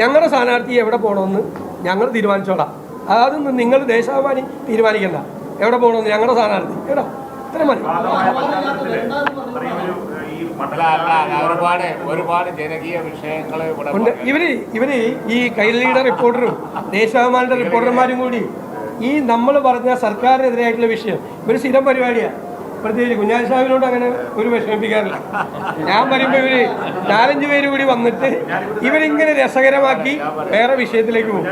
ഞങ്ങളുടെ സ്ഥാനാർത്ഥി എവിടെ പോകണമെന്ന് ഞങ്ങൾ തീരുമാനിച്ചോളാം. അതൊന്നും നിങ്ങൾ ദേശാഭിമാനി തീരുമാനിക്കണ്ട. എവിടെ പോകണമെന്ന് ഞങ്ങളുടെ സ്ഥാനാർത്ഥി. കേട്ടോ? ഇത്ര മതി. ഉണ്ട്. ഇവർ ഇവർ ഈ കൈരളിയുടെ റിപ്പോർട്ടറും ദേശാഭിമാനിയുടെ റിപ്പോർട്ടർമാരും കൂടി ഈ നമ്മൾ പറഞ്ഞ സർക്കാരിനെതിരായിട്ടുള്ള വിഷയം. ഒരു സ്ഥിരം പരിപാടിയാണ് പ്രത്യേകിച്ച് കുഞ്ഞാലി സാഹിബിനോട് അങ്ങനെ ഒരു വിഷമിപ്പിക്കാറില്ല. ഞാൻ പറയുമ്പോൾ ഇവർ നാലഞ്ച് പേര് കൂടി വന്നിട്ട് ഇവരിങ്ങനെ രസകരമാക്കി വേറെ വിഷയത്തിലേക്ക് പോകും.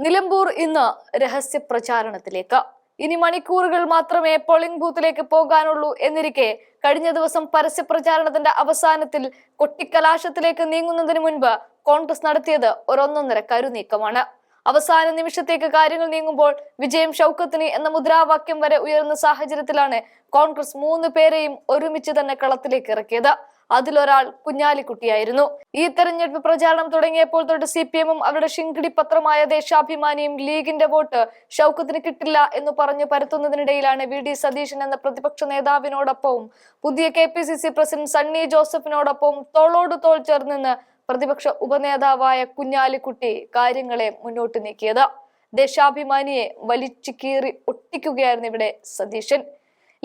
നിലമ്പൂർ ഇന്ന് രഹസ്യ പ്രചാരണത്തിലേക്ക് ഇനി മണിക്കൂറുകൾ മാത്രമേ പോളിംഗ് ബൂത്തിലേക്ക് പോകാനുള്ളൂ എന്നിരിക്കെ കഴിഞ്ഞ ദിവസം പരസ്യ പ്രചാരണത്തിന്റെ അവസാനത്തിൽ കൊട്ടിക്കലാശത്തിലേക്ക് നീങ്ങുന്നതിന് മുൻപ് കോൺഗ്രസ് നടത്തിയത് ഒരൊന്നൊന്നര കരുനീക്കമാണ്. അവസാന നിമിഷത്തേക്ക് കാര്യങ്ങൾ നീങ്ങുമ്പോൾ വിജയം ഷൗക്കത്തിന് എന്ന മുദ്രാവാക്യം വരെ ഉയർന്ന സാഹചര്യത്തിലാണ് കോൺഗ്രസ് മൂന്ന് പേരെയും ഒരുമിച്ച് തന്നെ കളത്തിലേക്ക് ഇറക്കിയത്. അതിലൊരാൾ കുഞ്ഞാലിക്കുട്ടിയായിരുന്നു. ഈ തെരഞ്ഞെടുപ്പ് പ്രചാരണം തുടങ്ങിയപ്പോൾ തൊട്ട് സി പി എമ്മും അവരുടെ ശിങ്കിടി പത്രമായ ദേശാഭിമാനിയും ലീഗിന്റെ വോട്ട് ഷൗക്കത്തിന് കിട്ടില്ല എന്ന് പറഞ്ഞു പരത്തുന്നതിനിടയിലാണ് വി ഡി സതീശൻ എന്ന പ്രതിപക്ഷ നേതാവിനോടൊപ്പവും പുതിയ K P C C president Sunny ജോസഫിനോടൊപ്പവും തോളോട് തോൾ ചേർന്ന് പ്രതിപക്ഷ ഉപനേതാവായ കുഞ്ഞാലിക്കുട്ടി കാര്യങ്ങളെ മുന്നോട്ട് നീക്കിയത്. ദേശാഭിമാനിയെ വലിച്ചു കീറി ഒട്ടിക്കുകയായിരുന്നു ഇവിടെ സതീശൻ.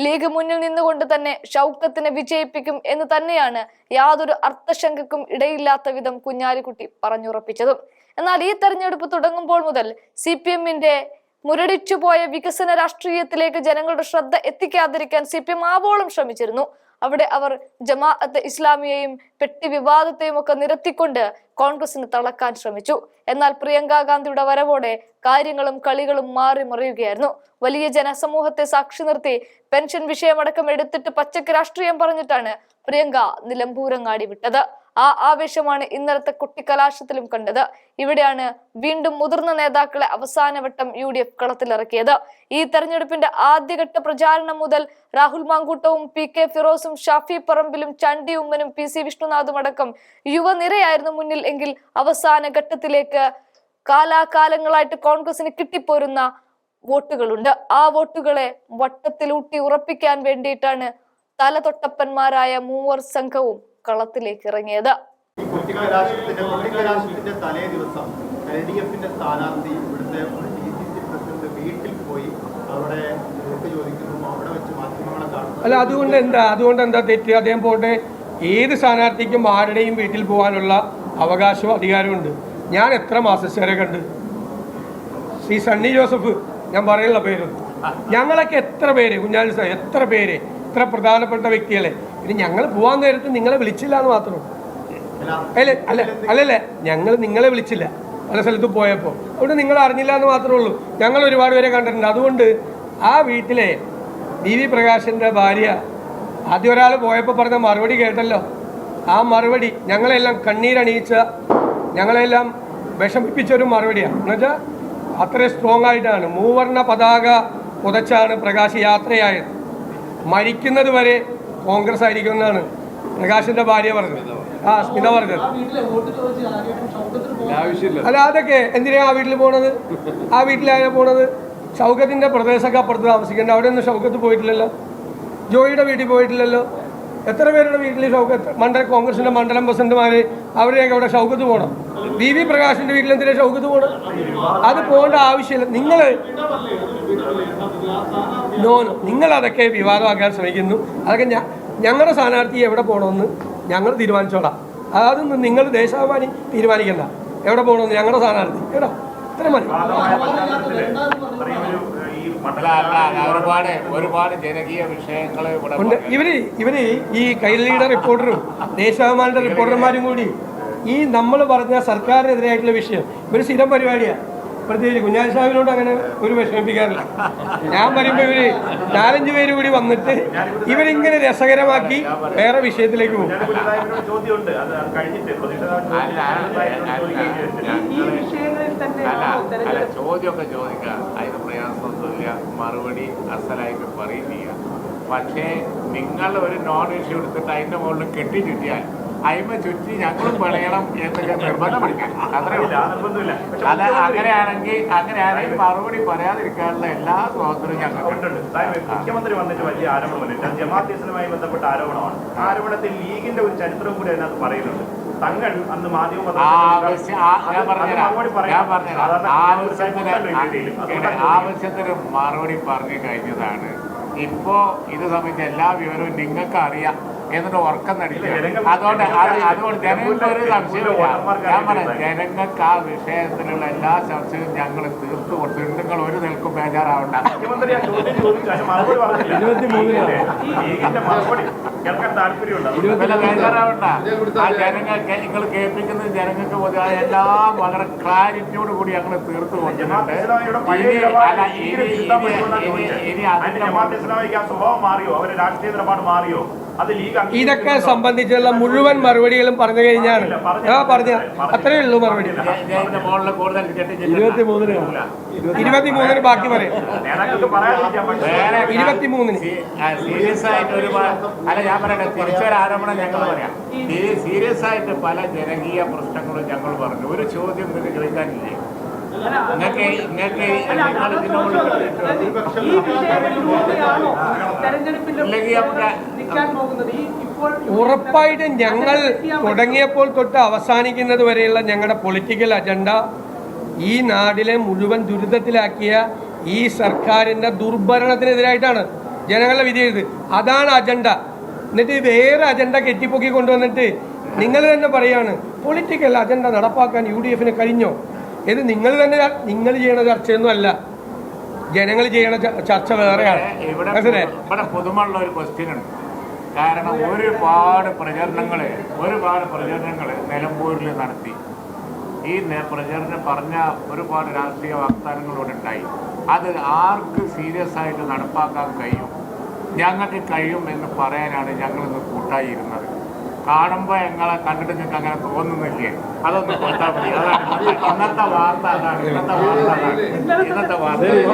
ലീഗ് മുന്നിൽ നിന്നുകൊണ്ട് തന്നെ ഷൗക്കത്തിനെ വിജയിപ്പിക്കും എന്ന് തന്നെയാണ് യാതൊരു അർത്ഥശങ്കക്കും ഇടയില്ലാത്ത വിധം കുഞ്ഞാലിക്കുട്ടി പറഞ്ഞുറപ്പിച്ചതും. എന്നാൽ ഈ തെരഞ്ഞെടുപ്പ് തുടങ്ങുമ്പോൾ മുതൽ സി പി എമ്മിന്റെ മുരടിച്ചുപോയ വികസന രാഷ്ട്രീയത്തിലേക്ക് ജനങ്ങളുടെ ശ്രദ്ധ എത്തിക്കാതിരിക്കാൻ സി പി എം ആവോളം ശ്രമിച്ചിരുന്നു. അവിടെ അവർ ജമാഅത്ത് ഇസ്ലാമിയെയും പെട്ടി വിവാദത്തെയും ഒക്കെ നിരത്തിക്കൊണ്ട് കോൺഗ്രസിന് തളക്കാൻ ശ്രമിച്ചു. എന്നാൽ പ്രിയങ്ക ഗാന്ധിയുടെ വരവോടെ കാര്യങ്ങളും കളികളും മാറി മറിയുകയായിരുന്നു. വലിയ ജനസമൂഹത്തെ സാക്ഷി നിർത്തി പെൻഷൻ വിഷയമടക്കം എടുത്തിട്ട് പച്ചക്ക് രാഷ്ട്രീയം പറഞ്ഞിട്ടാണ് പ്രിയങ്ക നിലമ്പൂരങ്ങാടി വിട്ടത്. ആ ആവേശമാണ് ഇന്നലത്തെ കുട്ടിക്കലാശത്തിലും കണ്ടത്. ഇവിടെയാണ് വീണ്ടും മുതിർന്ന നേതാക്കളെ അവസാനവട്ടം യു ഡി എഫ് കളത്തിലിറക്കിയത്. ഈ തെരഞ്ഞെടുപ്പിന്റെ ആദ്യഘട്ട പ്രചാരണം മുതൽ രാഹുൽ മാങ്കൂട്ടവും പി കെ ഫിറോസും ഷാഫി പറമ്പിലും ചണ്ടി ഉമ്മനും പി സി വിഷ്ണുനാഥും അടക്കം യുവനിരയായിരുന്നു മുന്നിൽ എങ്കിൽ അവസാന ഘട്ടത്തിലേക്ക് കാലാകാലങ്ങളായിട്ട് കോൺഗ്രസിന് കിട്ടിപ്പോരുന്ന വോട്ടുകളുണ്ട്. ആ വോട്ടുകളെ വട്ടത്തിലൂട്ടി ഉറപ്പിക്കാൻ വേണ്ടിയിട്ടാണ് തലതൊട്ടപ്പന്മാരായ മൂവർ സംഘവും കളത്തിലേക്ക് ഇറങ്ങിയത്. ഈ കുട്ടിക്കലാശത്തിന്റെ കുട്ടിക്കലാശത്തിന്റെ തലേ ദിവസം എൽ ഡി എഫിന്റെ സ്ഥാനാർത്ഥി ഇവിടുത്തെ ഡി സി സി പ്രസിഡന്റ് വീട്ടിൽ പോയി അവിടെ വോട്ട് ചോദിക്കുന്നു അവിടെ വെച്ച് മാധ്യമങ്ങളെ കാണുന്നു അല്ല അതുകൊണ്ട് എന്താ? അതുകൊണ്ട് എന്താ തെറ്റ്? അദ്ദേഹം പോട്ടെ. ഏത് സ്ഥാനാർത്ഥിക്കും ആരുടെയും വീട്ടിൽ പോകാനുള്ള അവകാശവും അധികാരമുണ്ട് ഞാൻ എത്ര മാസച്ചേരെ കണ്ട്? ശ്രീ സണ്ണി ജോസഫ് ഞാൻ പറയുന്ന പേര്. ഞങ്ങളൊക്കെ എത്ര പേര്? കുഞ്ഞാലി സാർ എത്ര പേര്? ഇത്ര പ്രധാനപ്പെട്ട വ്യക്തികളെ. ഇനി ഞങ്ങൾ പോവാൻ നേരത്ത് നിങ്ങളെ വിളിച്ചില്ല എന്ന് മാത്രം അല്ലേ? അല്ല അല്ലല്ലേ. ഞങ്ങൾ നിങ്ങളെ വിളിച്ചില്ല. പല സ്ഥലത്ത് പോയപ്പോൾ അവിടെ നിങ്ങൾ അറിഞ്ഞില്ല എന്ന് മാത്രമേ ഉള്ളൂ. ഞങ്ങൾ ഒരുപാട് പേരെ കണ്ടിട്ടുണ്ട്. അതുകൊണ്ട് ആ വീട്ടിലെ ഡി വി പ്രകാശിന്റെ ഭാര്യ ആദ്യം ഒരാൾ പോയപ്പോൾ പറഞ്ഞ മറുപടി കേട്ടല്ലോ. ആ മറുപടി ഞങ്ങളെല്ലാം കണ്ണീരണിയിച്ച ഞങ്ങളെല്ലാം വിഷമിപ്പിച്ച ഒരു മറുപടിയാണ് എന്നുവെച്ചാൽ അത്രയും സ്ട്രോങ് ആയിട്ടാണ്. മൂവർണ പതാക പുതച്ചാണ് പ്രകാശ് യാത്രയായത്. മരിക്കുന്നത് വരെ കോൺഗ്രസ് ആയിരിക്കും എന്നാണ് പ്രകാശിന്റെ ഭാര്യ പറഞ്ഞത്. ആ സ്മിത പറഞ്ഞത്. അല്ല അതൊക്കെ എന്തിനാ ആ വീട്ടിൽ പോണത്? ആ വീട്ടിലായാലും പോണത്? ഷൗക്കത്തിന്റെ പ്രദേശമൊക്കെ അപ്പുറത്ത് താമസിക്കേണ്ട. അവിടെ ഒന്നും ഷൗക്കത്ത് പോയിട്ടില്ലല്ലോ. ജോയിയുടെ വീട്ടിൽ പോയിട്ടില്ലല്ലോ. എത്ര പേരുടെ വീട്ടിൽ ഷൗക്കത്ത്? മണ്ഡല കോൺഗ്രസിന്റെ മണ്ഡലം പ്രസിഡന്റുമാര് അവരെയൊക്കെ അവിടെ ഷൗക്കത്ത് പോകണം. വി വി പ്രകാശിന്റെ വീട്ടിൽ എന്തിനാ ഷൗക്കത്ത് പോകണം അത് പോകേണ്ട ആവശ്യമില്ല. നിങ്ങൾ നോ അതൊക്കെ വിവാദമാക്കാൻ ശ്രമിക്കുന്നു. അതൊക്കെ ഞാൻ ഞങ്ങളുടെ സ്ഥാനാർത്ഥി എവിടെ പോകണമെന്ന് ഞങ്ങൾ തീരുമാനിച്ചോളാം. അതൊന്നും നിങ്ങൾ ദേശാഭിമാനി തീരുമാനിക്കണ്ട. എവിടെ പോകണമെന്ന് ഞങ്ങളുടെ സ്ഥാനാർത്ഥി. കേട്ടോ? ഇത്ര മതി. ഒരുപാട് ഒരുപാട് ജനകീയ വിഷയങ്ങൾ ഇവിടെ ഉണ്ട്. ഇവർ ഇവർ ഈ കൈരളിയുടെ റിപ്പോർട്ടറും ദേശാഭിമാനിയുടെ റിപ്പോർട്ടർമാരും കൂടി. ഈ നമ്മൾ പറഞ്ഞ സർക്കാരിനെതിരായിട്ടുള്ള വിഷയം ഒരു സ്ഥിരം പരിപാടിയാണ് പ്രത്യേകിച്ച് കുഞ്ഞാലി സാഹിബിനോട് അങ്ങനെ ഒരു വിഷമിപ്പിക്കാറില്ല. ഞാൻ വരുമ്പോൾ ഇവർ നാലഞ്ച് പേര് കൂടി വന്നിട്ട് ഇവരിങ്ങനെ രസകരമാക്കി വേറെ വിഷയത്തിലേക്ക് പോകും. ചോദ്യമൊക്കെ ചോദിക്കുക മറുപടി അസലായിട്ട് പറയുന്നില്ല. പക്ഷേ നിങ്ങൾ ഒരു നോൺ ഇഷ്യൂ എടുത്തിട്ട് അതിന്റെ മുകളിൽ കെട്ടി ചുറ്റിയാൽ അയിമ ചുറ്റി ഞങ്ങളും പണിയണം എന്നൊക്കെ നിർബന്ധം പിടിക്കാം അത്രയില്ല അത് അങ്ങനെയാണെങ്കിൽ അങ്ങനെയാണെങ്കിൽ മറുപടി പറയാതിരിക്കാനുള്ള എല്ലാ സ്വാതന്ത്ര്യവും ഞങ്ങൾ ഉണ്ടുണ്ട്. അതായത് മുഖ്യമന്ത്രി വന്നിട്ട് വലിയ ആരോപണമല്ല ജമാഅത്ത് ഇസ്ലാമുമായി ബന്ധപ്പെട്ട ആരോപണമാണ്. ആരോപണത്തിൽ ലീഗിന്റെ ഒരു ചരിത്രം കൂടി അതിനകത്ത് പറയുന്നുണ്ട്. തങ്ങൾ അന്ന് മാധ്യമ ഞാൻ പറഞ്ഞുതരാം. ആവശ്യത്തിന് മറുപടി പറഞ്ഞു കഴിഞ്ഞതാണ്. ഇപ്പോ ഇത് സംബന്ധിച്ച എല്ലാ വിവരവും നിങ്ങൾക്ക് അറിയാം എന്നിട്ട് ഉറക്കം നടിക്കുക. അതുകൊണ്ട് അത് അതുകൊണ്ട് ജനങ്ങൾക്ക് ഒരു സംശയമില്ല ഞാൻ പറയാം ജനങ്ങൾക്ക് ആ വിഷയത്തിലുള്ള എല്ലാ സംശയവും ഞങ്ങൾ തീർത്തു കൊടുത്തിട്ടുണ്ട് നിങ്ങൾ ഒരു നിൽക്കും ബേജാറാവണ്ട. ആ ജനങ്ങൾക്ക് നിങ്ങൾ കേൾപ്പിക്കുന്ന ജനങ്ങൾക്ക് പൊതുവായ എല്ലാം വളരെ ക്ലാരിറ്റിയോട് കൂടി ഞങ്ങൾ തീർത്തു കൊടുക്കുന്നുണ്ട് ഇനി അതിന്റെ സ്വഭാവം മാറിയോ? അവരുടെ രാഷ്ട്രീയ നിലപാട് മാറിയോ? ഇതൊക്കെ? സംബന്ധിച്ചുള്ള മുഴുവൻ മറുപടികളും പറഞ്ഞു കഴിഞ്ഞാണ്. ആ പറഞ്ഞ അത്രയേ ഉള്ളൂ മറുപടി. ഇരുപത്തിമൂന്നിന് മുകളിൽ കൂടുതൽ ഇരുപത്തി മൂന്നിന് ബാക്കി പറയാം. പറ്റില്ല ഇരുപത്തിമൂന്നിന്. സീരിയസ് ആയിട്ട് ഒരു അല്ല ഞാൻ പറയട്ടെ തിരിച്ചൊരാരോപണം ഞങ്ങൾ പറയാം. ഈ സീരിയസ് ആയിട്ട് പല ജനകീയ പ്രശ്നങ്ങളും ഞങ്ങൾ പറഞ്ഞു. ഒരു ചോദ്യം ഇത് ചോദിക്കാനില്ലേ? നിങ്ങൾക്ക് നിങ്ങൾക്ക് നിങ്ങൾ ഇതിനോട് ഉറപ്പായിട്ടും ഞങ്ങൾ തുടങ്ങിയപ്പോൾ തൊട്ട് അവസാനിക്കുന്നത് വരെയുള്ള ഞങ്ങളുടെ പൊളിറ്റിക്കൽ അജണ്ട ഈ നാടിനെ മുഴുവൻ ദുരിതത്തിലാക്കിയ ഈ സർക്കാരിന്റെ ദുർഭരണത്തിനെതിരായിട്ടാണ് ജനങ്ങളുടെ വിധി എഴുത്. അതാണ് അജണ്ട എന്നിട്ട് വേറെ അജണ്ട കെട്ടിപ്പൊക്കി കൊണ്ടുവന്നിട്ട് നിങ്ങൾ തന്നെ പറയാണ് പൊളിറ്റിക്കൽ അജണ്ട നടപ്പാക്കാൻ യു ഡി എഫിന് കഴിഞ്ഞോ? ഇത് നിങ്ങൾ തന്നെ നിങ്ങൾ ചെയ്യണ ചർച്ചയൊന്നും അല്ല. ജനങ്ങൾ ചെയ്യണ ചർച്ച വേറെയാണ്. ഇവിടെ പുതുമുള്ള ഒരു ക്വസ്റ്റ്യൻ ഉണ്ട്. കാരണം ഒരുപാട് പ്രചരണങ്ങൾ ഒരുപാട് പ്രചരണങ്ങൾ നിലമ്പൂരിൽ നടത്തി. ഈ പ്രചരണം പറഞ്ഞ ഒരുപാട് രാഷ്ട്രീയ വാഗ്ദാനങ്ങളോട് ഉണ്ടായി. അത് ആർക്ക് സീരിയസ് ആയിട്ട് നടപ്പാക്കാൻ കഴിയും? ഞങ്ങൾക്ക് കഴിയും എന്ന് പറയാനാണ് ഞങ്ങൾ ഇന്ന് കൂട്ടായി ഇരുന്നത്. കാണുമ്പോൾ ഞങ്ങളെ കണ്ടിട്ട് നിങ്ങൾക്ക് അങ്ങനെ തോന്നുന്നില്ലേ? അതൊന്നും കൊടുത്താൽ മതി. അതാണ് ഇന്നത്തെ വാർത്ത അതാണ് ഇന്നത്തെ വാർത്ത അതാണ് ഇന്നത്തെ വാർത്ത.